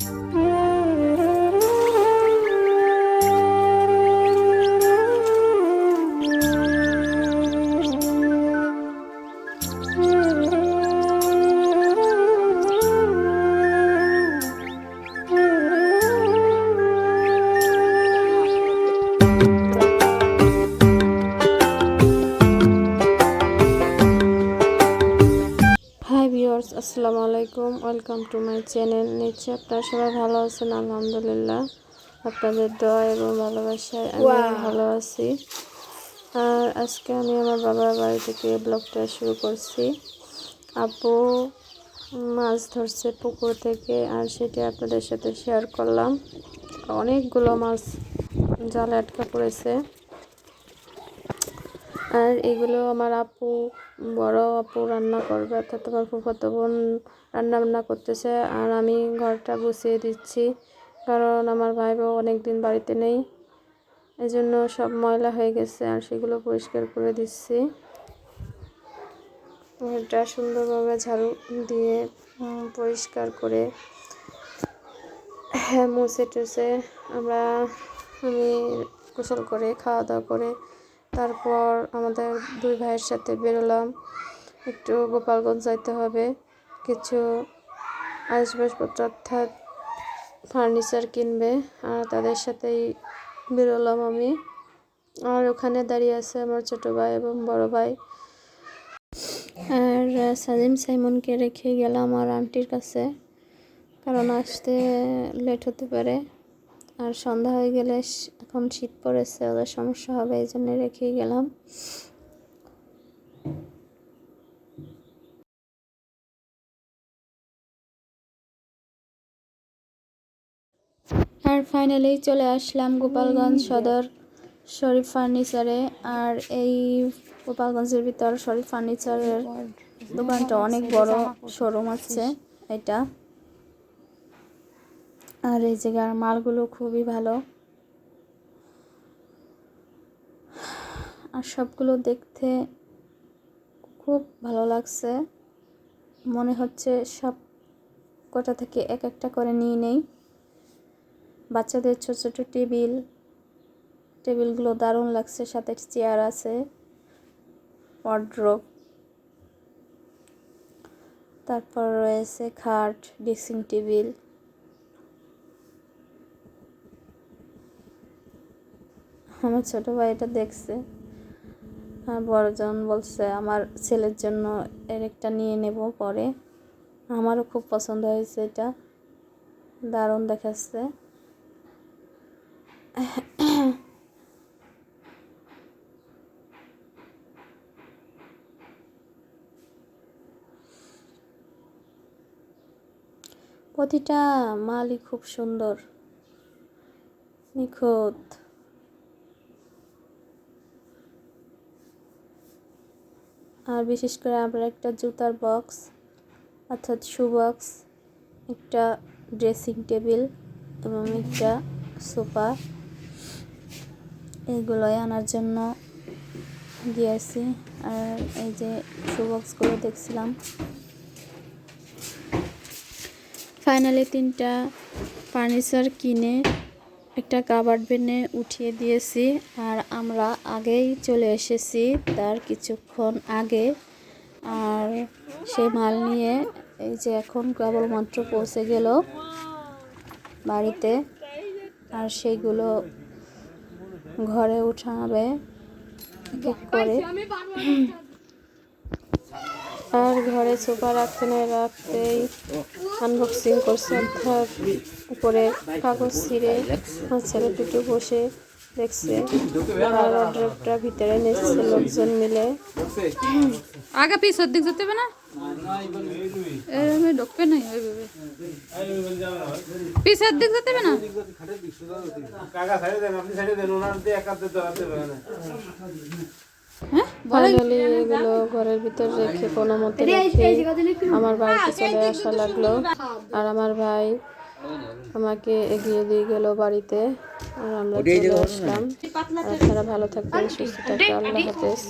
Mm-hmm. আসসালামু আলাইকুম welcome to my channel নিশ্চয়ই আপনারা সবাই ভালো আছেন? আলহামদুলিল্লাহ। আপনাদের দোয়া এবং ভালোবাসায় আমি ভালো আছি। আর আজকে আমি আমার বাবার বাড়ি থেকে ব্লগটা শুরু করছি। আপু মাছ ধরছে পুকুর থেকে আর সেটি আপনাদের সাথে শেয়ার করলাম। অনেকগুলো মাছ জালে আটকা পড়েছে। আর এগুলো আমার আপু, বড় আপু রান্না করবে, অর্থাৎ আমার ফুফাতো বোন রান্না বান্না করতেছে। আর আমি ঘরটা গুছিয়ে দিচ্ছি, কারণ আমার ভাই বউ অনেক দিন বাড়িতে নেই। এই জন্য সব ময়লা হয়ে গেছে, আর সেগুলো পরিষ্কার করে দিচ্ছি। ঘরটা সুন্দরভাবে ঝাড়ু দিয়ে পরিষ্কার করে হ্যাঁ মুছে টুছে আমরা আমি গোসল করে খাওয়া দাওয়া করে তারপর আমাদের দুই ভাইয়ের সাথে বেরোলাম। একটু গোপালগঞ্জ যাইতে হবে। কিছু আসবাবপত্র অর্থাৎ ফার্নিচার কিনবে আর তাদের সাথেই বেরোলাম আমি। আর ওখানে দাঁড়িয়ে আছে আমার ছোটো ভাই এবং বড় ভাই। আর সাজিম সাইমনকে রেখে গেলাম আমার আন্টির কাছে। কারণ আসতে লেট হতে পারে। আর সন্ধ্যা হয়ে গেলে এখন শীত পড়েছে, ওদের সমস্যা হবে, এই জন্য রেখেই গেলাম। আর ফাইনালি চলে আসলাম গোপালগঞ্জ সদর শরীফ ফার্নিচারে আর এই গোপালগঞ্জের ভিতর শরীফ ফার্নিচারের দোকানটা অনেক বড় শোরুম আছে, এটা। আর এই জায়গার মালগুলো খুবই ভালো। আর সবগুলো দেখতে খুব ভালো লাগছে। মনে হচ্ছে সব কটা থেকে এক একটা করে নিয়ে নেই। বাচ্চাদের ছোট ছোট টেবিল, টেবিলগুলো দারুণ লাগছে, সাথে চেয়ার আছে ওয়ার্ড্রোব তারপর রয়েছে খাট ড্রেসিং টেবিল আমার ছোটো ভাই এটা দেখছে। আর বড়জন বলছে, আমার ছেলের জন্য এর একটা নিয়ে নেব পরে। আমারও খুব পছন্দ হয়েছে এটা। দারুণ দেখাচ্ছে। প্রতিটা মালই খুব সুন্দর। নিখুঁত। আর বিশেষ করে আমরা একটা জুতার বক্স, অর্থাৎ শু বক্স একটা ড্রেসিং টেবিল এবং একটা সোফা এইগুলোই আনার জন্য গিয়েছি আর এই যে শু বক্সগুলো দেখছিলাম। ফাইনালি তিনটা ফার্নিচার কিনে একটা কাবার্ড বেনে উঠিয়ে দিয়েছি আর আমরা আগেই চলে এসেছি তার কিছুক্ষণ আগে। আর সে মাল নিয়ে এই যে এখন কেবলমাত্র পৌঁছে গেল বাড়িতে। আর সেইগুলো ঘরে উঠাবে। করে আর ঘরে সোফা রাখতে রাখতেই আনবক্সিং করছে অর্থাৎ উপরে কাগজ ছিঁড়ে আমার ছেলে দুটো বসে দেখছে। আর অর্ডারটা ভিতরে নিচ্ছে লোকজন মিলে। আগে পিছর দিক যেতে হবে না? এরমে ঢুকবে না দিক যেতে হবে না? কাকা সাইডে দেন আপনি সাইডে দেন ওনার দিয়ে পারে না। ফাইনালি এগুলো ঘরের ভিতর রেখে কোনো মতে রেখে আমার বাড়িতে চলে আসা লাগল আর আমার ভাই আমাকে এগিয়ে দিয়ে গেল বাড়িতে আর আমরা চলে আসলাম আপনারা ভালো থাকবেন সুস্থ থাকবেন আল্লাহ হাফেজ